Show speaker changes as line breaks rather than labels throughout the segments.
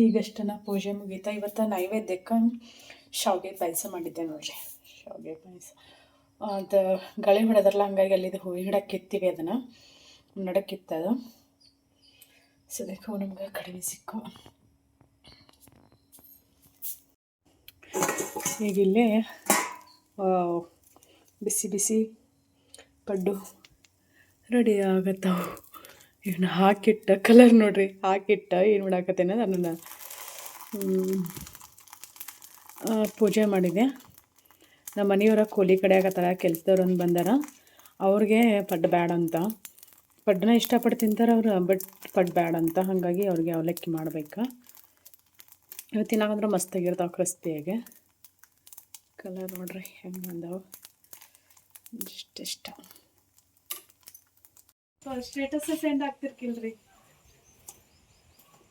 ಈಗಷ್ಟನ ಪೂಜೆ ಮುಗೀತಾ ಇವತ್ತು ನೈವೇದ್ಯಕ್ಕೆ ಶಾವಿಗೆ ಪಾಯಸ ಮಾಡಿದ್ದೆ ನೋಡ್ರಿ. ಶಾವಿಗೆ ಪಾಯಸ. ಅದು ಗಳಿ ಹೊಡೆದ್ರಲ್ಲ, ಹಂಗಾಗಿ ಅಲ್ಲಿದ್ದು ಹೂವಿನ ಗಿಡ ಕಿತ್ತೀವಿ ಅದನ್ನು. ನಡಕ್ಕೆ ಕಿತ್ತದು ಸದ್ಯಕ್ಕೆ ನಮ್ಗೆ ಕಡಿಮೆ ಸಿಕ್ಕು. ಈಗ ಇಲ್ಲೇ ಬಿಸಿ ಬಿಸಿ ಪಡ್ಡು ರೆಡಿ ಆಗತ್ತವು. ಇವನ್ನ ಹಾಕಿಟ್ಟ ಕಲರ್ ನೋಡ್ರಿ, ಹಾಕಿಟ್ಟ ಏನು ಮಾಡಾಕತ್ತೇನೆ ಅದನ್ನು. ಪೂಜೆ ಮಾಡಿದೆ. ನಮ್ಮ ಮನೆಯವರ ಕೂಲಿ ಕಡೆ ಆಗತ್ತಾರ ಕೆಲ್ಸದವ್ರೊಂದು ಬಂದಾರ. ಅವ್ರಿಗೆ ಪಡ್ಡು ಬ್ಯಾಡ ಅಂತ. ಪಡ್ಡನ್ನ ಇಷ್ಟಪಟ್ಟು ತಿಂತಾರೆ ಅವರು, ಬಟ್ ಪಡ್ಡು ಬ್ಯಾಡ ಅಂತ. ಹಾಗಾಗಿ ಅವ್ರಿಗೆ ಅವಲಕ್ಕಿ ಮಾಡ್ಬೇಕು. ಇವತ್ತು ತಿನ್ನಾಕಂದ್ರೆ ಮಸ್ತಾಗಿರ್ತಾವೆ ಕ್ರಿಸ್ತಿಯಾಗೆ ಕಲರ್ ನೋಡ್ರಿ, ಹೆಂಗೆ ಬಂದಾವೆ. ಇಷ್ಟಿಷ್ಟ ಸ್ಟೇಟಸ್ ಸೆಂಡ್ ಆಗ್ತಿರ್ಕಿಲ್ರಿ?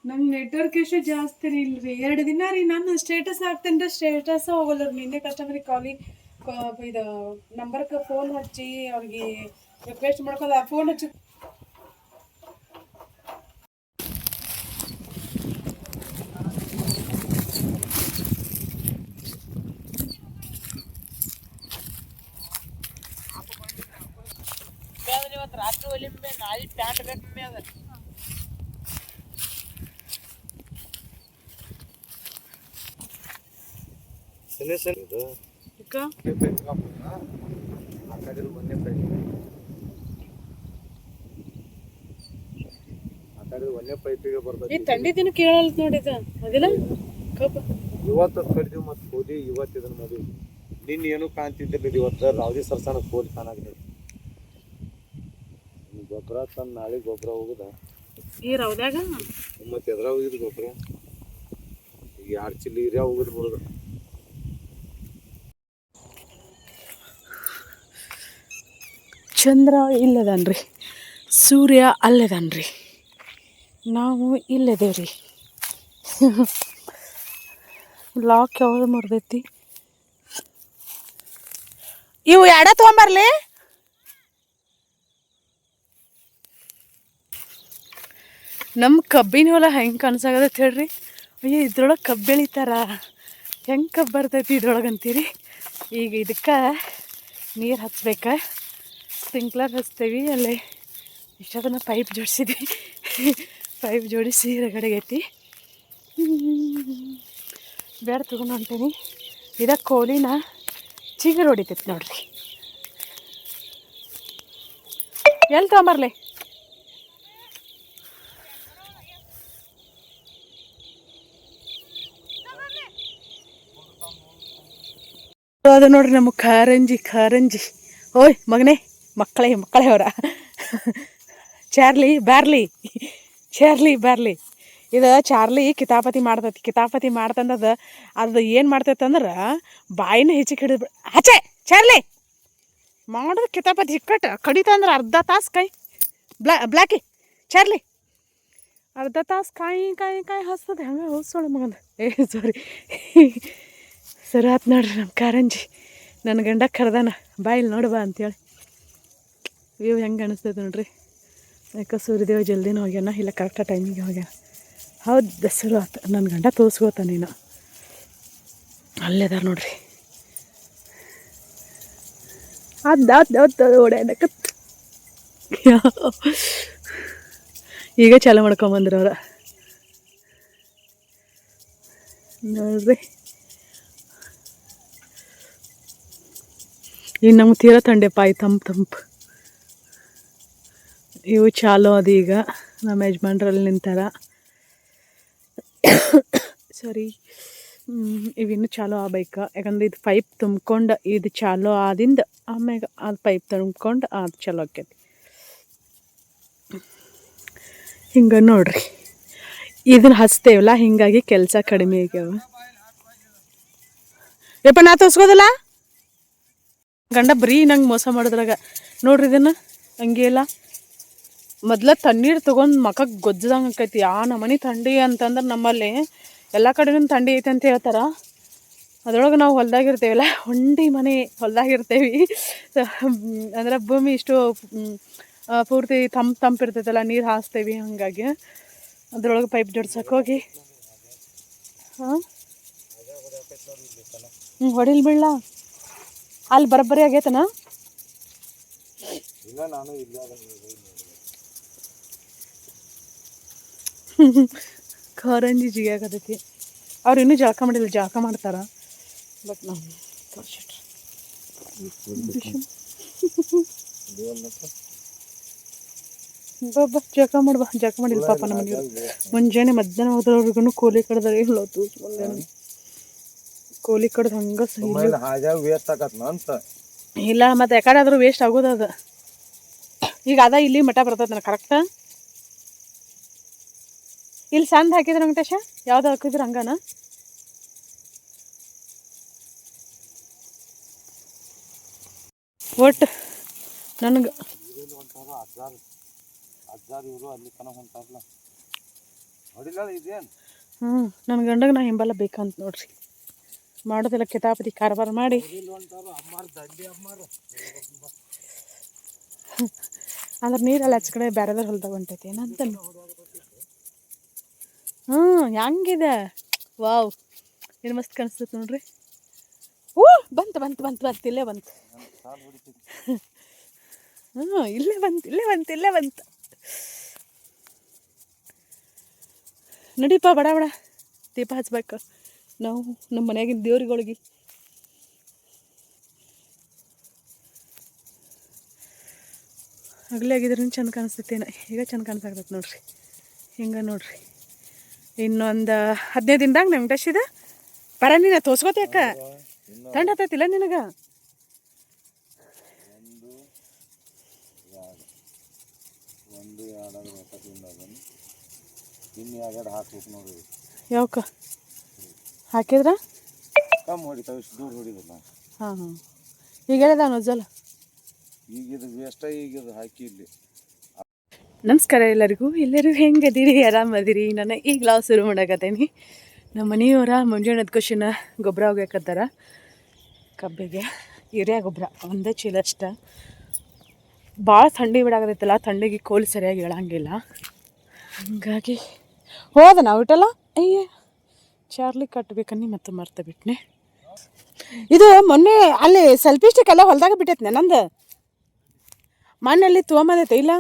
ನಂಗೆ ನೆಟ್ವರ್ಕ್ ಇಶ್ಯೂ ಜಾಸ್ತಿ ರೀ ಇಲ್ರಿ. ಎರಡು ದಿನ ರೀ ನಾನು ಸ್ಟೇಟಸ್ ಹಾಕ್ತೇನೆ ಸ್ಟೇಟಸ್ ಹೋಗಲ್ಲ ರೀ. ನಿನ್ನೆ ಕಸ್ಟಮರಿಗೆ ಕಾಲಿ ಇದು ನಂಬರ್ಗೆ ಫೋನ್ ಹಚ್ಚಿ ಅವ್ರಿಗೆ ರಿಕ್ವೆಸ್ಟ್ ಮಾಡ್ಕೊಂಡು ಆ ಫೋನ್ ಹಚ್ಚಿ.
ರಾತ್ರಿ ಒಲಿಂಬೆ ನಾಳೆ ಪ್ಯಾಂಟ್ ಬೇಕು ಅದ.
ಸರಿ ಇದು ಆ ಕಡೆ ಒಂದೇ ಪೈಪ್ ಆ ಕಡೆ ಒಂದೇ ಪೈಪಿಗೆ
ಈ
ಬರ್ತೈತಿ
ಥಂಡಿ ದಿನ ಕೇಳಲ್ಲ ನೋಡಿದ ಅದಿಲ್ಲ? ಕಬ್ಬ.
ಇವತ್ತು ಕಡಿದೀವಿ ಮತ್ತು ಕೂದಿ ಇವತ್ತು ಇದನ್ನ ಮದುವೆ ನಿನ್ನ ಏನು ಕಾಣ್ತಿದ್ದಿಲ್ಲ ಇವತ್ತು? ರಾವದಿ ಸರ್ಸಾನ ಕೋಲಿ ಕಾಣಾಗಿದೆ ಗೊಬ್ಬರ ತಂದು ನಾಳೆ ಗೊಬ್ಬರ ಹೋಗುದ?
ಈ ರೌದ್ಯಾಗ
ಮತ್ತೆ ಎದ್ರಾಗ ಹೋಗಿದ್ ಗೊಬ್ಬರ ಈಗ ಎರಡು ಚಿಲ್ಲಿ ಹಿರಿಯ ಹೋಗುದು ಬಿಡುದು
ಚಂದ್ರ ಇಲ್ಲದನ್ರಿ, ಸೂರ್ಯ ಅಲ್ಲದನ್ರಿ. ನಾವು ಇಲ್ಲದೇವ್ರಿ. ಲಾಕ್ ಯಾವ್ದು ಮುರ್ದೈತಿ ಇವು ಎಡ ತೊಗೊಂಬರ್ಲಿ. ನಮ್ಮ ಕಬ್ಬಿನ ಹೊಲ ಹೆಂಗೆ ಕಾಣಿಸಾಗತ್ತೆ ಹೇಳ್ರಿ. ಅಯ್ಯೋ, ಇದ್ರೊಳಗೆ ಕಬ್ಬು ಬೆಳಿತಾರ. ಹೆಂಗೆ ಕಬ್ಬು ಬರ್ತೈತಿ ಇದ್ರೊಳಗೆ ಅಂತೀರಿ ಈಗ ಇದಕ್ಕೆ ನೀರು ಹಚ್ಬೇಕು ಸ್ಪ್ರಿಂಕ್ಲರ್ ಹಚ್ತೇವಿ, ಅಲ್ಲೇ ಇಷ್ಟದನ್ನ ಪೈಪ್ ಜೋಡಿಸಿದ್ವಿ. ಪೈಪ್ ಜೋಡಿಸಿ ಹೊರಗಡೆಗೈತಿ ಬೇಡ ತಗೊಂಡು ಹೊಂಟೀನಿ. ಇದ ಕೋಲಿನ ಚಿಗುರು ಹೊಡಿತೈತಿ ನೋಡ್ರಿ. ಎಲ್ಲಿ ತೊಗೊಂಬರ್ಲಿ? ಅದು ನೋಡ್ರಿ ನಮ್ಮ ಕಾರಂಜಿ ಕಾರಂಜಿ. ಓಯ್, ಮಗನೇ. ಮಕ್ಕಳೇ ಮಕ್ಕಳೇ ಅವರ ಚಾರ್ಲಿ ಬ್ಯಾರ್ಲಿ ಚಾರ್ಲಿ ಬ್ಯಾರ್ಲಿ. ಇದು ಚಾರ್ಲಿ ಕಿತಾಪತಿ ಮಾಡ್ತೈತಿ, ಕಿತಾಪತಿ ಮಾಡ್ತಂದದ ಅದು ಏನು ಮಾಡ್ತೈತೆ ಅಂದ್ರೆ ಬಾಯಿನ ಹೆಚ್ಚಿಗೆ ಹಿಡಿದು ಆಚೆ, ಚಾರ್ಲಿ! ಮಾಡೋದು ಕಿತಾಪತಿ ಹಿಕ್ಕಟ್ಟು ಕಡಿತಂದ್ರೆ ಅರ್ಧ ತಾಸು ಕೈ. ಬ್ಲಾ ಬ್ಲ್ಯಾಕಿ ಚಾರ್ಲಿ! ಅರ್ಧ ತಾಸು ಕಾಯಿ ಕಾಯಿ ಕಾಯಿ ಹಸ್ತದೆ ಹಂಗೆ ಹೋಸೋಳ ಮಗಂದ. ಏ ಸಾರಿ ಸರಿ, ಆತು ನೋಡ್ರಿ ನಮ್ಮ ಕಾರಂಜಿ. ನನ್ನ ಗಂಡ ಕರ್ದಾನ, ಬಾಯಿಲ್ ನೋಡುವ ಅಂತೇಳಿ. ವ್ಯೂ ಹೆಂಗೆ ಅನಿಸ್ತೈತೆ ನೋಡ್ರಿ. ಯಾಕೆ ಸೂರ್ಯದೇವ ಜಲ್ದಿನ ಹೋಗ್ಯಾನ, ಇಲ್ಲ ಕರೆಕ್ಟಾಗಿ ಟೈಮಿಗೆ ಹೋಗ್ಯಾನ. ಹೌದು ಬೆಸರು ಆತ ನನ್ನ ಗಂಡ ತೋರಿಸ್ಕೋತ ನೀನು. ಅಲ್ಲೇದಾರ ನೋಡ್ರಿ. ಅದು ಅದು ಈಗ ಚಾಲು ಮಾಡ್ಕೊಂಬಂದ್ರು ಅವ್ರ. ನೋಡ್ರಿ. ಈಗ ನಮ್ಗೆ ತೀರಾ ತಂಡೆಪ್ಪ ಆಯ್ತು ತಂಪು ತಂಪು. ಇವು ಚಾಲು ಅದು ಈಗ. ನಮ್ಮ ಯಜಮಾನ್ರಲ್ಲಿ ನಿಂತಾರ. ಸರಿ ಇವಿನ್ನು ಚಾಲು ಆಗ್ಬೇಕು. ಯಾಕಂದ್ರೆ ಇದು ಪೈಪ್ ತುಂಬ್ಕೊಂಡು ಇದು ಚಾಲು ಆದಿಂದ ಆಮ್ಯಾಗ ಅದು ಪೈಪ್ ತುಂಬ್ಕೊಂಡು ಅದು ಚಾಲು ಆಕೈತಿ ಹಿಂಗೆ ನೋಡ್ರಿ. ಇದನ್ನ ಹಚ್ತೇವಲ್ಲ, ಹಿಂಗಾಗಿ ಕೆಲಸ ಕಡಿಮೆ ಆಗ್ಯಾವ. ಯಪ್ಪ, ನಾ ತೋರಿಸ್ಕೋದಲ್ಲ? ಗಂಡ ಬರೀ ನಂಗೆ ಮೋಸ ಮಾಡಿದ್ರಾಗ. ನೋಡ್ರಿ ಇದನ್ನು. ಹಂಗೆ ಇಲ್ಲ. ಮೊದ್ಲ ತಣ್ಣೀರು ತೊಗೊಂಡು ಮಖಕ್ಕೆ ಗೊಜ್ಜದಂಗೆ ಆಕೈತಿ. ಆ ನಮನಿ ಥಂಡಿ ಅಂತಂದ್ರೆ ನಮ್ಮಲ್ಲಿ ಎಲ್ಲ ಕಡೆನೂ ಥಂಡಿ ಐತೆ ಅಂತ ಹೇಳ್ತಾರ. ಅದ್ರೊಳಗೆ ನಾವು ಹೊಲ್ದಾಗಿರ್ತೇವಲ್ಲ ಹೊಂಡಿ ಮನೆ ಹೊಲ್ದಾಗಿರ್ತೇವಿ ಅಂದ್ರೆ ಭೂಮಿ ಇಷ್ಟು ಪೂರ್ತಿ ತಂಪು ತಂಪು ಇರ್ತೈತಲ್ಲ, ನೀರು ಹಾಸ್ತೇವಿ ಹಾಗಾಗಿ. ಅದ್ರೊಳಗೆ ಪೈಪ್ ಜೋಡ್ಸಕ್ಕೆ ಹೋಗಿ. ಹಾಂ? ಹ್ಞೂ ಹೊಡಿಲ್ ಬೀಳ ಅಲ್ಲಿ ಬರಬ್ಬರಿ ಆಗೈತನ?
ಇಲ್ಲ, ನಾನು ಇಲ್ಲ ಅದನ್ನ
ಕಾರಂಜಿ ಜಿಗಾಕತೈತಿ ಅವ್ರು ಇನ್ನೂ ಜಳಕ ಮಾಡಿಲ್ಲ ಜಳಕ ಮಾಡ್ತಾರ. ಬಟ್ ನಾವು ತೋರ್ಸಿಟ್ರಿ. ಬಾ ಬಾ ಜಳಕ ಮಾಡ್ಬಾ ಜಳಕ ಮಾಡಿಲ್ಲ ಪಾಪ ನಮ್ಮ ಮನೆಯವರು. ಮುಂಜಾನೆ ಮಧ್ಯಾಹ್ನ ಹೋದ್ರವ್ರಿಗೂ ಕೋಲಿ ಕಡ್ದಾರೆ. ಹೇಳೋದು ಕೋಲಿ ಕಡ್ದು ಹಂಗ ಇಲ್ಲ. ಮತ್ತೆ ಯಾಕಡೆ ಆದ್ರೂ ವೇಸ್ಟ್ ಆಗೋದು ಅದು. ಈಗ ಅದ ಇಲ್ಲಿ ಮಠ ಬರ್ತದ ನನಗೆ ಕರೆಕ್ಟ್ ಇಲ್ಲಿ ಸಂದ್ ಹಾಕಿದ್ರೆ ವೆಂಕಟೇಶ? ಯಾವ್ದು ಹಾಕಿದ್ರೆ ಹಂಗನ? ಒಟ್ಟು ನನಗೆ ಹ್ಞೂ ನನ್ನ ಗಂಡಗೆ ನಾ ಹಿಂಬಲ್ಲ ಬೇಕಂತ ನೋಡ್ರಿ. ಮಾಡೋದಿಲ್ಲ, ಕಿತಾಪತಿ ಕಾರ್ಬಾರ ಮಾಡಿ. ಅಂದ್ರೆ ನೀರಲ್ಲಿ ಹಚ್ಕಡೆ ಬೇರೆದ್ರ ಹೊಲ್ದಾಗ ಹೊಂಟೈತಿ, ಏನಂತ ಹ್ಞೂ ಹೆಂಗಿದೆ ವಾವ್, ಏನು ಮಸ್ತ್ ಕಾಣಿಸ್ತೈತೆ ನೋಡ್ರಿ. ಓ ಬಂತು ಬಂತು ಬಂತು ಬಂತು, ಇಲ್ಲೇ ಬಂತು. ಹ್ಞೂ, ಇಲ್ಲೇ ಬಂತು ಇಲ್ಲೇ ಬಂತು ಇಲ್ಲೇ ಬಂತು. ನಡೀಪ, ಬಡ ಬಡ. ದೀಪ ಹಚ್ಬೇಕು. ನಾವು ನಮ್ಮ ಮನೆಯಾಗಿನ ದೇವ್ರಿಗಳಿಗೆ. ಅಗಲೇ ಆಗಿದ್ರೂ ಚಂದ ಕಾಣಿಸ್ತೈತೇನ. ಈಗ ಚಂದ ಕಾಣಿಸ್ತೈತೆ ನೋಡ್ರಿ. ಹಿಂಗೆ ನೋಡ್ರಿ. ಇನ್ನೊಂದು ಹದಿನೈದು ದಿನದಾಗ ನಂಗೆ ಇದೆ. ಬರ ನೀನು ಅಕ್ಕ. ತಂಡ ಹತ್ತೈತಿಲ್ಲ ನಿನಗೆ?
ಒಂದು ಇನ್ನು ಎರಡು ಹಾಕ್ಬೇಕು ನೋಡ್ರಿ
ಯಾವಕ್ಕ? ಹಾಕಿದ್ರ?
ಕಮ್ಮಿ ಹೊಡಿತಾವ ಇಷ್ಟು ದೂರ
ಹಾಂ ಹಾಂ. ಈಗ ಹೇಳಿದ ಜಲ
ಈಗ ಇದು ಈಗ ಇದು ಹಾಕಿ ಇಲ್ಲಿ.
ನಮಸ್ಕಾರ ಎಲ್ಲರಿಗೂ. ಎಲ್ಲರೂ ಹೆಂಗದಿರಿ? ಆರಾಮದಿರಿ? ನಾನು ಈಗ ಲಾವ್ ಶುರು ಮಾಡಕತ್ತೀನಿ. ನಮ್ಮ ಮನೆಯವರ ಮುಂಜಾನೆ ಕ್ವಶನ ಗೊಬ್ಬರ ಹೋಗ್ಯಾಕತ್ತಾರ ಕಬ್ಬಿಗೆ. ಯೂರಿಯಾ ಗೊಬ್ಬರ. ಒಂದೇ ಚೀಲ ಅಷ್ಟ. ಭಾಳ ಥಂಡಿ ಬಿಡಾಗತ್ತಲ್ಲ ಥಂಡಿಗೆ ಕೋಲ್ ಸರಿಯಾಗಿ ಹೇಳಂಗಿಲ್ಲ ಹಂಗಾಗಿ ಹೋದ ನಾವು ಇಟ್ಟಲ್ಲ ಅಯ್ಯ, ಚಾರ್ಲಿ ಕಟ್ಬೇಕನ್ನಿ ಮತ್ತೆ ಮರ್ತ ಬಿಟ್ನೆ. ಇದು ಮೊನ್ನೆ ಅಲ್ಲಿ ಸೆಲ್ಫಿ ಸ್ಟಿಕ್ ಎಲ್ಲ ಹೊಲ್ದಾಗ ಬಿಟ್ಟೈತೆ ನಂದು? ಮಣ್ಣಲ್ಲಿ ತೊಗೊಂಬಂದೈತೆ ಇಲ್ಲ?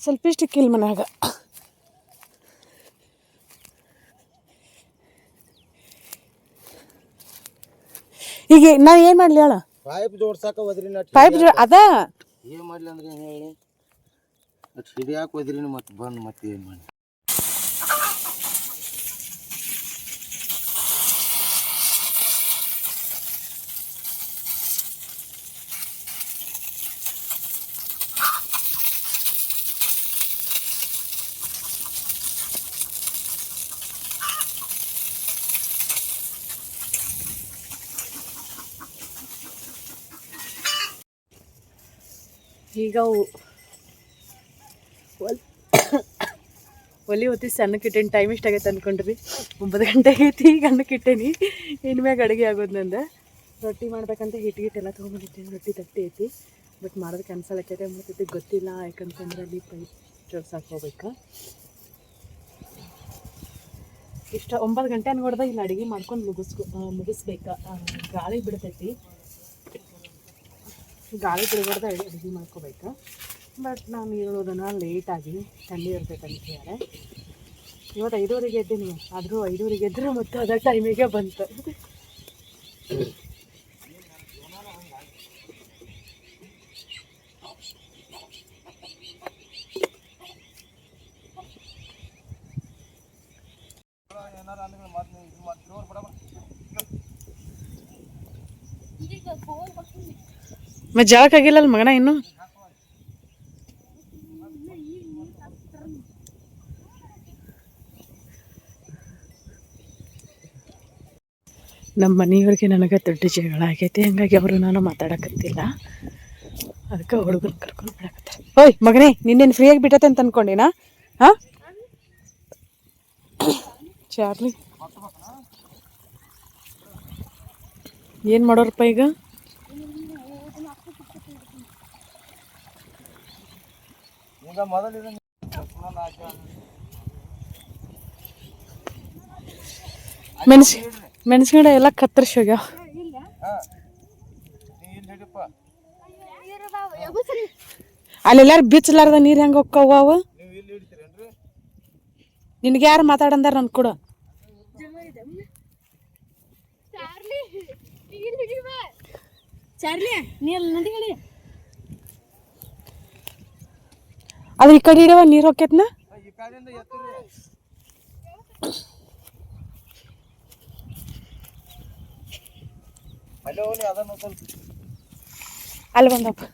ಸೆಲ್ಫಿ ಇಷ್ಟು ಕಿಲ್ ಮನ್ಯಾಗ. ಈಗ ನಾ ಏನು ಮಾಡಲಿ ಹೇಳ?
ಪೈಪ್ ಜೋಡ್ಸಾಕ ಹೋದ್ರಿ ನಟ್
ಪೈಪ್ ಅದ?
ಏನು ಮಾಡಲಿ ಅಂದ್ರೆ ಏನು ಹೇಳಿ? ಹಿಡಿಯಾಕ ಹೋದ್ರಿ ಮತ್ತೆ ಬಂದು ಮತ್ತೆ ಏನು ಮಾಡಿ
ಈಗ ಅವು ಒಲ್ ಒಲಿ ಹೊತ್ತಿ ಸಣ್ಣಕ್ಕೆ ಇಟ್ಟೇನಿ. ಟೈಮ್ ಇಷ್ಟ ಆಗೈತೆ ಅನ್ಕೊಂಡ್ರಿ. ಒಂಬತ್ತು ಗಂಟೆ ಆಗೈತಿ. ಈಗ ಅನ್ನಕ್ಕೆ ಇಟ್ಟೇನಿ. ಇನ್ಮ್ಯಾಗ ಅಡುಗೆ ಆಗೋದು ನಂದು. ರೊಟ್ಟಿ ಮಾಡ್ಬೇಕಂತ ಹಿಟ್ಟು ಗಿಟ್ಟು ಎಲ್ಲ ತೊಗೊಂಬಂದಿಟ್ಟೇನಿ ರೊಟ್ಟಿ ತಟ್ಟಿ ಐತಿ. ಬಟ್ ಮಾಡೋದು ಕ್ಯಾನ್ಸಲ್ ಆಕೈತೆ. ಮತ್ತೆ ಗೊತ್ತಿಲ್ಲ. ಯಾಕಂತಂದ್ರೆ ಅಲ್ಲಿ ಪೈಪ್ ಜೋಡ್ಸಕ್ಕೆ ಹೋಗ್ಬೇಕು. ಇಷ್ಟ ಒಂಬತ್ತು ಗಂಟೆ ಅನ್ಕೊಡ್ದ ಇಲ್ಲಿ ಅಡುಗೆ ಮಾಡ್ಕೊಂಡು ಮುಗಿಸ್ಕೊ ಮುಗಿಸ್ಬೇಕು. ಗಾಳಿ ಬಿಡ್ತೈತಿ. ಗಾಳಿ ಬಿಡಬಾರ್ದು ಅಡುಗೆ ಮಾಡ್ಕೋಬೇಕು. ಬಟ್ ನಾನು ಹೇಳೋದನ್ನು ಲೇಟಾಗಿ ಥಂಡಿ ಇರ್ತೈತೆ ಅಂತ ಹೇಳ್ಯಾರೆ. ಇವತ್ತು ಐದೂವರೆಗೆ ಎದ್ದೀನಿ. ಆದರೂ ಐದೂವರೆಗೆ ಎದ್ದರೆ ಮತ್ತೆ ಅದೇ ಟೈಮಿಗೆ ಬಂತು. ಮತ್ತೆ ಜಾಗಕ್ಕಾಗಿಲ್ಲ ಅಲ್ಲಿ ಮಗನ ಇನ್ನು? ನಮ್ಮ ಮನೆಯವ್ರಿಗೆ ನನಗೆ ದೊಡ್ಡ ಜಗಳ ಆಗೈತಿ. ಹಂಗಾಗಿ ಅವರು ನಾನು ಮಾತಾಡಕತ್ತಿಲ್ಲ. ಅದಕ್ಕೆ ಹುಡುಗನ ಕರ್ಕೊಂಡು ಬಿಡಕತ್ತಾರೆ. ಓಯ್, ಮಗನೇ, ನಿನ್ನೇನು ಫ್ರೀಯಾಗಿ ಬಿಟ್ಟತೆ ಅಂತ ಅನ್ಕೊಂಡಿನಾ? ಹಾಂ? ಚಾರ್ಲಿ. ಏನು ಮಾಡೋರಪ್ಪ ಈಗ?
ಈಗ ಮೊದಲು ಇದನ್ನ
ಮೆಣಸಿ ಮೆಣಸಿನ ಗಿಡ ಎಲ್ಲ ಕತ್ತರಿಸಿ ಹೋಗ್ಯಾವ ಅಲ್ಲೆಲ್ಲಾರು ಬಿಚ್ಚಲಾರ್ದ ನೀರು ಹೆಂಗೆ ಹೋಗ್ಕವ ಅವು?
ನೀವು ಇಲ್ಲಿ ಹಿಡಿತೀರೇನ್ರಿ?
ನಿನಗೆ ಯಾರು ಮಾತಾಡಂದಾರ ನನ್ ಕೂಡ?
ಚಾರ್ಲಿ ನೀ ಅಲ್ಲಿ ನದಿ ಕಡೆ
ಅದು ಈ ಕಡೆ ಇಡವ ನೀರು ಹೋಗ್ಯತ್ನ
ಈ ಕಾಲಿಂದ ಎತ್ತಿರಿ ಅಲ್ಲೇ ಹೋಗ್ಲಿ ಅದನ್ನು ಸ್ವಲ್ಪ
ಅಲ್ಲಿ ಬಂದಪ್ಪ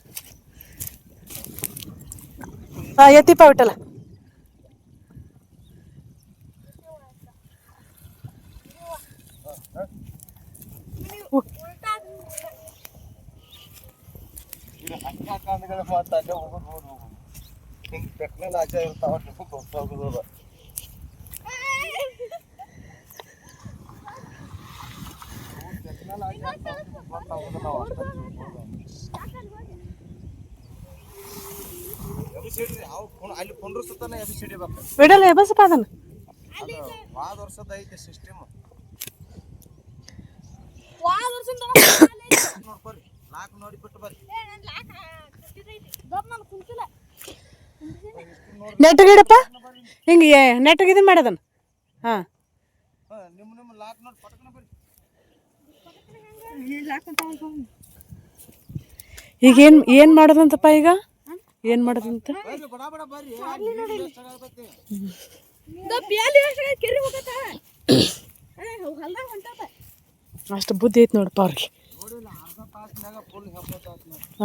ಹಾಂ ಎತ್ತಿಪ್ಪ ಬಿಟ್ಟಲ್ಲ
ಇದು ಹಂಗೆ ಹಾಕಂದ್ರೆ ಮತ್ತೆ ಅಲ್ಲೇ ಹೋಗೋದು ಹೋಗೋದು ಹೋಗೋದು ಹಿಂಗೆ ಟೆಕ್ನಲ್ಲಿ ಆಚೆ ಇರ್ತಾವ ಕುಣ್- ಅಲ್ಲಿ ಕುಂಡ್ರಸ್ತಾನೆ ಎಬ್ಬಿಸಿ ಹಿಡಿಬೇಕು
ಬಿಡಲ್ಲ ಎಬಸಪ್ಪ ಅದನ್ನು
ವಾದ ವರ್ಷದ ಐತೆ ಸಿಸ್ಟಮ್
ವಾದ ವರ್ಷ
ನೋಡ್ಕೊರಿ ನಾಲ್ಕು ನೋಡಿ ಬಿಟ್ಟು ಬರ್ರಿ
ನಾನು ಕುಂತಿಲ್ಲ.
ನೆಟ್ಟಗಿಡಪ್ಪ? ಹಿಂಗೆ ನೆಟ್ಟಗೆ ನೆಟ್ ಮಾಡೋದನ್ನು ಹಾಂ. ಈಗ ಏನು ಏನು ಮಾಡೋದಂತಪ್ಪ ಈಗ? ಏನು ಮಾಡೋದಂತ? ಅಷ್ಟು ಬುದ್ಧಿ ಐತೆ ನೋಡಪ್ಪ ಅವ್ರಿಗೆ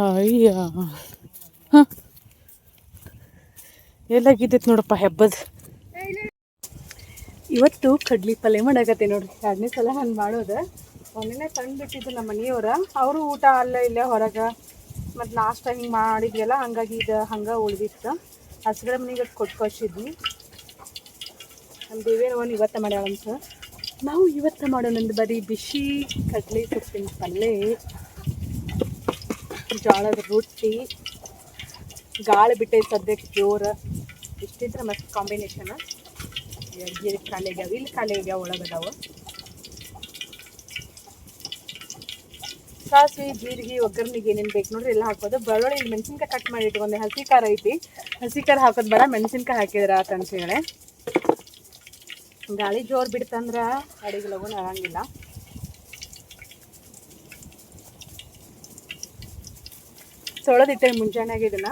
ಅಯ್ಯ ಹಾಂ. ಎಲ್ಲಾಗಿದ್ದೈತೆ ನೋಡಪ್ಪ ಹೆಬ್ಬದ. ಇವತ್ತು ಕಡ್ಲಿ ಪಲ್ಯ ಮಾಡಾಕತ್ತೆ ನೋಡ್ರಿ. ಎರಡನೇ ಸಲ ಹಂಗೆ ಮಾಡೋದು. ಒಂದಿನ ಬಿಟ್ಟಿದ್ದು ನಮ್ಮ ಮನೆಯವ್ರ. ಅವರು ಊಟ ಅಲ್ಲ ಇಲ್ಲ ಹೊರಗೆ. ಮತ್ತು ನಾಷ್ಟ ಹಿಂಗೆ ಮಾಡಿದ್ವಲ್ಲ ಹಂಗಾಗಿ ಇದು ಹಂಗೆ ಉಳಿದಿತ್ತು. ಹಸುಗಳ ಮನೆಗೆ ಕೊಟ್ಟು ಕಳ್ಸಿದ್ವಿ. ನಮ್ಮ ದೇವೇನವನ್ ಇವತ್ತು ಮಾಡ್ಯಾವಂತ ನಾವು ಇವತ್ತು ಮಾಡೋಣಂದು ಬರೀ ಬಿಸಿ ಕಡ್ಲಿ ಸೊಪ್ಪಿನ ಪಲ್ಯ ಜೋಳದ ರೊಟ್ಟಿ, ಗಾಳಿ ಬಿಟ್ಟೈತೆ ಸದ್ಯಕ್ಕೆ ಜೋರು. ಇಷ್ಟಿದ್ರೆ ಮಸ್ತ್ ಕಾಂಬಿನೇಷನ್ ಜೀರಿಗೆ ಖಾಲಿ ಆಗ್ಯಾವ ಇಲ್ಲಿ ಖಾಲಿ ಆಗ್ಯಾವ ಒಳಗದಾವ ಸಾಸಿವೆ, ಜೀರಿಗೆ ಒಗ್ಗರ್ನಿಗೆ ಏನೇನು ಬೇಕು ನೋಡ್ರಿ, ಎಲ್ಲ ಹಾಕೋದು ಬೆಳ್ಳುಳ್ಳಿ, ಇಲ್ಲಿ ಮೆಣಸಿನ್ಕಾಯಿ ಕಟ್ ಮಾಡಿ ಇಟ್ಕೊಂಡೆ. ಹಸಿ ಖಾರ ಐತಿ. ಹಸಿ ಖಾರ ಹಾಕೋದು ಬೇಡ, ಮೆಣಸಿನ್ಕಾಯಿ ಹಾಕಿದ್ರ ಆತ ಅಂತ ಗಾಳಿ ಜೋರು ಬಿಡ್ತಂದ್ರೆ ಅಡಿಗೆ ಲಗುನ ಆಗಂಗಿಲ್ಲ. ತೊಳೆದಿಟ್ಟೆ ಮುಂಜಾನೆಗೆ ಇದನ್ನ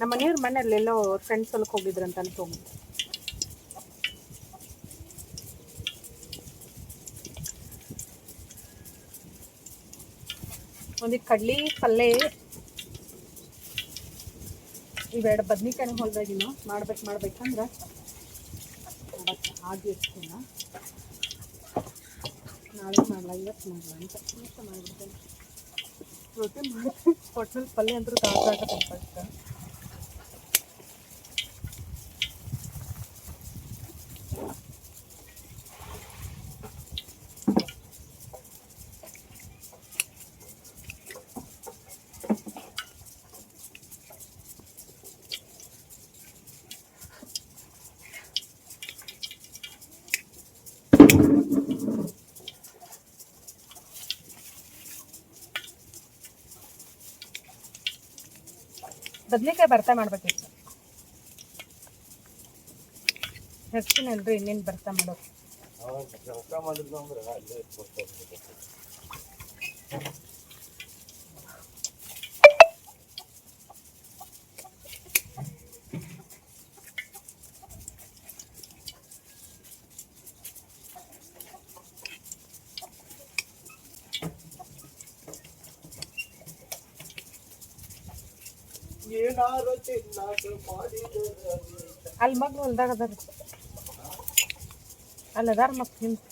ನಮ್ಮ ಮನೆಯವ್ರ ಮನೇಲಿ ಎಲ್ಲೋ ಫ್ರೆಂಡ್ಸ್ ಹೊಲಕ್ಕೆ ಹೋಗಿದ್ರಂತ ಅನ್ಕೊಂಡು ಒಂದಿಟ್ಟು ಕಡ್ಲಿ, ಪಲ್ಲೆ, ಇವೆರಡು ಬದ್ನಿಕಾಯಿ ಹೊಲ್ದಾಗಿನ ಮಾಡ್ಬೇಕು, ಮಾಡ್ಬೇಕಂದ್ರೆ ಹಾಗೆ ಇರ್ತೀನ ನಾಳೆ ಮಾಡಲ್ಲ ಇವತ್ತು ಮಾಡಲ್ಲ ಅಂತ ಮಾಡ್ಬಿಡ್ತೇನೆ. ರೊಟ್ಟಿ ಮಾಡ್ತೀನಿ. ಒಟ್ನಲ್ಲಿ ಪಲ್ಯ ಅಂತೂ ದಾಸಾಕತ್ತೆ ಬದ್ನೆಕಾಯಿ ಬರ್ತಾ ಮಾಡ್ಬೇಕಿತ್ತು. ಹೆಚ್ಚಿನಲ್ರಿ ಇನ್ನೇನು ಬರ್ತಾ ಮಾಡೋದು.
ಏನಾರು ತಿನ್ನಾಕ
ಅಲ್ಲಿ ಮಗ್ಳು ಹೊಲ್ದಾಗ ಅದಾರ. ಅಲ್ಲಿ ಅದಾರ ಮತ್ತೆ ಹಿಂದೆ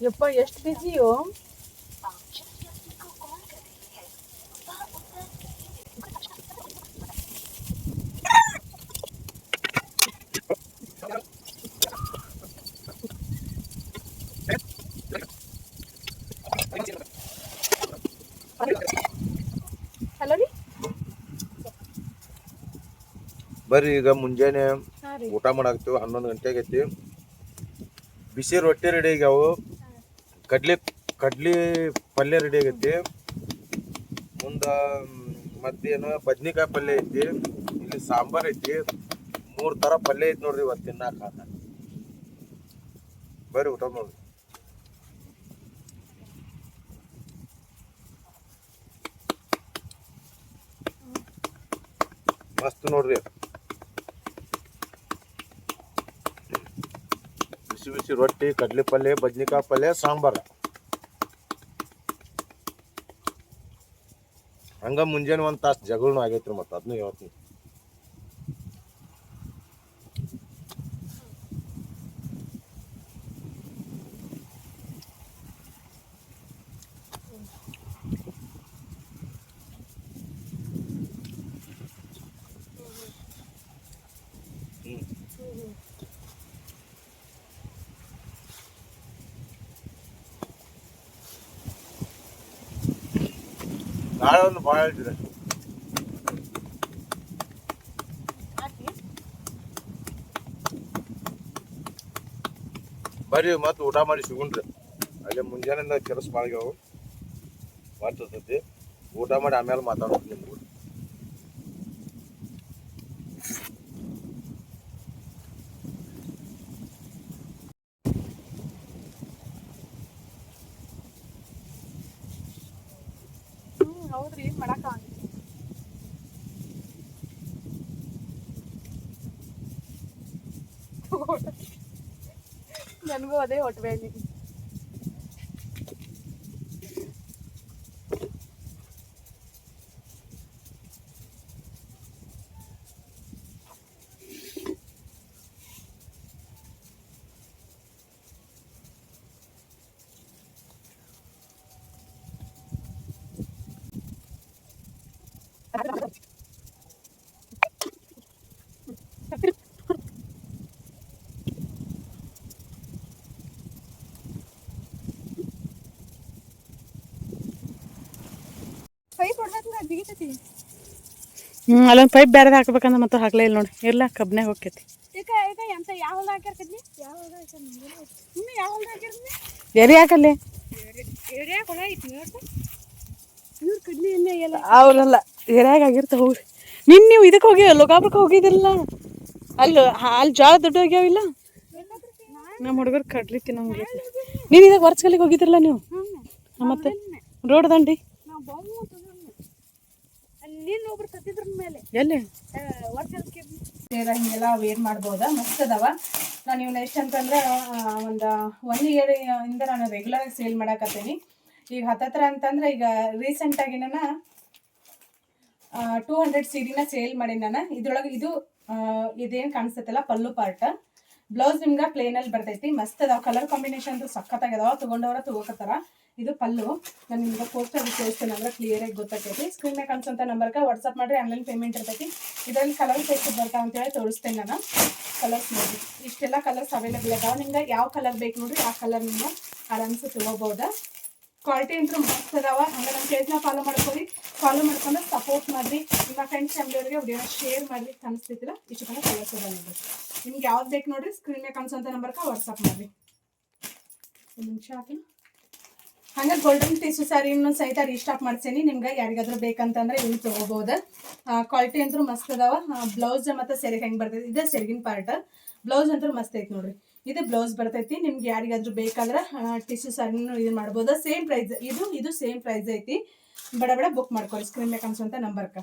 ಯಪ್ಪ ಎಷ್ಟು ಬಿಸಿಯೋ
ಬರ್ರಿ ಈಗ ಮುಂಜಾನೆ ಊಟ ಮಾಡಾಕ್ತಿವಿ ಹನ್ನೊಂದು ಗಂಟೆಗೆ ಐತಿ ಬಿಸಿ ರೊಟ್ಟಿ ರೆಡಿ ಆಗ್ಯಾವು. ಕಡ್ಲಿ ಕಡ್ಲಿ ಪಲ್ಯ ರೆಡಿ ಆಗೈತಿ. ಮುಂದೆ ಮಧ್ಯಾಹ್ನ ಬದ್ನಿಕಾಯಿ ಪಲ್ಯ ಐತಿ. ಇಲ್ಲಿ ಸಾಂಬಾರ್ ಐತಿ. ಮೂರು ಥರ ಪಲ್ಯ ಐತಿ ನೋಡ್ರಿ ಇವತ್ತು ತಿನ್ನಾಕ. ಬರ್ರಿ ಊಟ ನೋಡ್ರಿ ಮಸ್ತ್ ನೋಡ್ರಿ. ಬಿಸಿ ಬಿಸಿ ರೊಟ್ಟಿ ಕಡ್ಲಿ ಪಲ್ಯ ಬದ್ನಿಕಾಯಿ ಪಲ್ಯ ಸಾಂಬಾರ್. ಹಂಗ ಮುಂಜಾನೆ ಒಂದು ತಾಸು ಜಗಳನು ಆಗೈತ್ರಿ ಮತ್ತೆ ಅದನ್ನು ಹೇಳ್ತೀನಿ ನಾಳೆ ಒಂದು ಭಾಳ ಹೇಳ್ತಿದೆ ಬರ್ರಿ ಮತ್ತೆ ಊಟ ಮಾಡಿ ಸಿಗುಣ್ರಿ. ಅಲ್ಲೇ ಮುಂಜಾನೆಯಿಂದ ಕೆಲಸ ಮಾಡ್ಯಾವು ಮಾಡ್ತೈತಿ ಊಟ ಮಾಡಿ ಆಮೇಲೆ ಮಾತಾಡೋದು ನಿಮ್ಗೆ.
ಅದೇ ಹೊಟ್ಟೆ ಹ್ಞೂ ಅಲ್ಲೊಂದು ಪೈಪ್ ಬೇರೆ ಹಾಕ್ಬೇಕಂದ್ರೆ ಮತ್ತೆ ಹಾಕ್ಲೇ ಇಲ್ಲ ನೋಡಿ. ಇಲ್ಲ ಕಬ್ನಾಗ ಹೋಗ್ತೈತಿ ಎರಿ ಹಾಕಲ್ಲಿ. ಅವ್ರಲ್ಲ ಎರ್ಯಾಗ ಆಗಿರ್ತಾವ ಹೋಗ್ರಿ ನಿನ್ನ ನೀವು ಇದಕ್ಕೆ ಹೋಗಿ ಲೋಕಾಪುರಕ್ಕೆ ಹೋಗಿದಿರಲ್ಲ? ಅಲ್ಲಿ ಅಲ್ಲಿ ಜಾಗ ದೊಡ್ಡ ಹೋಗ್ಯಾವಿಲ್ಲ ನಮ್ಮ ಹುಡುಗರು ಕಡ್ಲಿ ತಿನ್ನಂಗಿಲ್ಲ ನೀನು ಇದಕ್ಕೆ ವರ್ಚ್ಕಲ್ಲಿಗೆ ಹೋಗಿದ್ರಲ್ಲ ನೀವು? ಮತ್ತೆ ರೋಡ್ ದಂಡಿ
ನಾವು ಬಾವು ಅಲ್ಲಿ ನಿನ್ನ ಒಬ್ರು ಸತ್ತಿದ್ರ ಮೇಲೆ.
ಎಲ್ಲಿ?
ವರ್ಷಕ್ಕೆ
ಸೇರ ಹಿಂಗೆಲ್ಲ ವೇರ್ ಮಾಡ್ಬೋದಾ? ಮಸ್ತ್ ಅದಾವ ನಾನು ಇವನ್ನ ಎಷ್ಟು ಅಂತಂದ್ರೆ ಒಂದು ಒನ್ ಇಯರ್ ಇಂದ ನಾನು ರೆಗ್ಯುಲರ್ ಆಗಿ ಸೇಲ್ ಮಾಡಾಕತ್ತೀನಿ. ಈಗ ಹತ್ತತ್ರ ಅಂತಂದ್ರೆ ಈಗ ರೀಸೆಂಟ್ ಆಗಿ ನಾನು ಟೂ ಹಂಡ್ರೆಡ್ ಸೀರಿನ ಸೇಲ್ ಮಾಡಿ ನಾನು. ಇದ್ರೊಳಗೆ ಇದು ಇದೇನು ಇದೇನ್ ಕಾಣಿಸ್ತೈತಲ್ಲ ಪಲ್ಲು ಪಾರ್ಟ್ ಬ್ಲೌಸ್ ನಿಮ್ಗೆ ಪ್ಲೇನ್ ಅಲ್ಲಿ ಬರ್ತೈತಿ. ಮಸ್ತ್ ಅದಾವ. ಕಲರ್ ಕಾಂಬಿನೇಷನ್ ಸಖತ್ತಾಗ್ಯದಾವ ತಗೊಂಡವ್ರ ತಗೋಕತ್ತಾರ. ಇದು ಪಲ್ಲು. ನಾನು ನಿಮ್ಗೆ ಪೋಸ್ಟಲ್ಲಿ ತೋರಿಸ್ತೇನೆ ಅಂದ್ರೆ ಕ್ಲಿಯರ್ ಆಗಿ ಗೊತ್ತಾಗ್ತೈತಿ ಸ್ಕ್ರೀನ್ ಮೇಲೆ ಕಾಣಿಸೋಂಥ ನಂಬರ್ಗೆ ವಾಟ್ಸಪ್ ಮಾಡ್ರಿ. ಆನ್ಲೈನ್ ಪೇಮೆಂಟ್ ಇರ್ತೈತಿ. ಇದರಲ್ಲಿ ಕಲರ್ ಎಷ್ಟು ಬರ್ತಾವ ಅಂತೇಳಿ ತೋರಿಸ್ತೇನೆ ನಾನು. ಕಲರ್ಸ್ ನೋಡಿ ಇಷ್ಟೆಲ್ಲ ಕಲರ್ಸ್ ಅವೈಲೇಬಲ್ ಅದಾವ. ನಿಮ್ಗೆ ಯಾವ ಕಲರ್ ಬೇಕು ನೋಡ್ರಿ, ಆ ಕಲರ್ ನಿಮ್ಗೆ ಆರಾಮ್ಸೆ ತಗೋಬಹುದು ಕ್ವಾಲಿಟಿ ಅಂತೂ ಮಸ್ತ್ ಅದಾವ. ಹಂಗೆ ನಮ್ಮ ಪೇಜ್ನ ಫಾಲೋ ಮಾಡ್ಕೊರಿ ಫಾಲೋ ಮಾಡ್ಕೊಂಡು ಸಪೋರ್ಟ್ ಮಾಡಿರಿ. ನಿಮ್ಮ ಫ್ರೆಂಡ್ಸ್ ಫ್ಯಾಮಿಲಿಯವರಿಗೆ ವಿಡಿಯೋನ ಶೇರ್ ಮಾಡಿ ಕಾಣಿಸ್ತಿದ್ದಿಲ್ಲ ಇಷ್ಟು ಕಡೆ ಅದಾವ ನೋಡ್ರಿ ನಿಮ್ಗೆ ಯಾವ್ದು ಬೇಕು ನೋಡ್ರಿ ಸ್ಕ್ರೀನ್ ಮೇಲೆ ಕಾಣಿಸೋಂಥ ನಂಬರ್ಗೆ ವಾಟ್ಸಪ್ ಮಾಡಿರಿ. ಒಂದು ನಿಮಿಷ ಆಯ್ತು ಹಂಗೆ ಗೋಲ್ಡನ್ ಟಿಶ್ಯೂ ಸ್ಯಾರಿನ ಸಹಿತ ರೀಸ್ಟಾಕ್ ಮಾಡ್ಸೇನಿ. ನಿಮ್ಗೆ ಯಾರಿಗಾದ್ರೂ ಬೇಕಂತಂದ್ರೆ ಇಲ್ಲಿ ತಗೋಬಹುದು ಕ್ವಾಲಿಟಿ ಅಂತೂ ಮಸ್ತ್ ಅದಾವ. ಬ್ಲೌಸ್ ಮತ್ತೆ ಸೆರೆ ಹೆಂಗೆ ಬರ್ತದೆ ಇದೆ ಸೆರಗಿನ ಪಾರ್ಟ್ ಬ್ಲೌಸ್ ಅಂತೂ ಮಸ್ತ್ ಐತೆ ನೋಡ್ರಿ. ಇದು ಬ್ಲೌಸ್ ಬರ್ತೈತಿ. ನಿಮ್ಗೆ ಯಾರಿಗಾದ್ರೂ ಬೇಕಾದ್ರೆ ಟಿಶ್ಯೂ ಸ್ಯಾರಿನೂ ಇದು ಮಾಡ್ಬೋದು. ಸೇಮ್ ಪ್ರೈಸ್ ಇದು ಇದು ಸೇಮ್ ಪ್ರೈಸ್ ಐತಿ. ಬಡ ಬಡ ಬುಕ್ ಮಾಡ್ಕೊಳ್ಳಿ. ಸ್ಕ್ರೀನ್ ಕಾಣಿಸುವಂತ ನಂಬರ್ಕ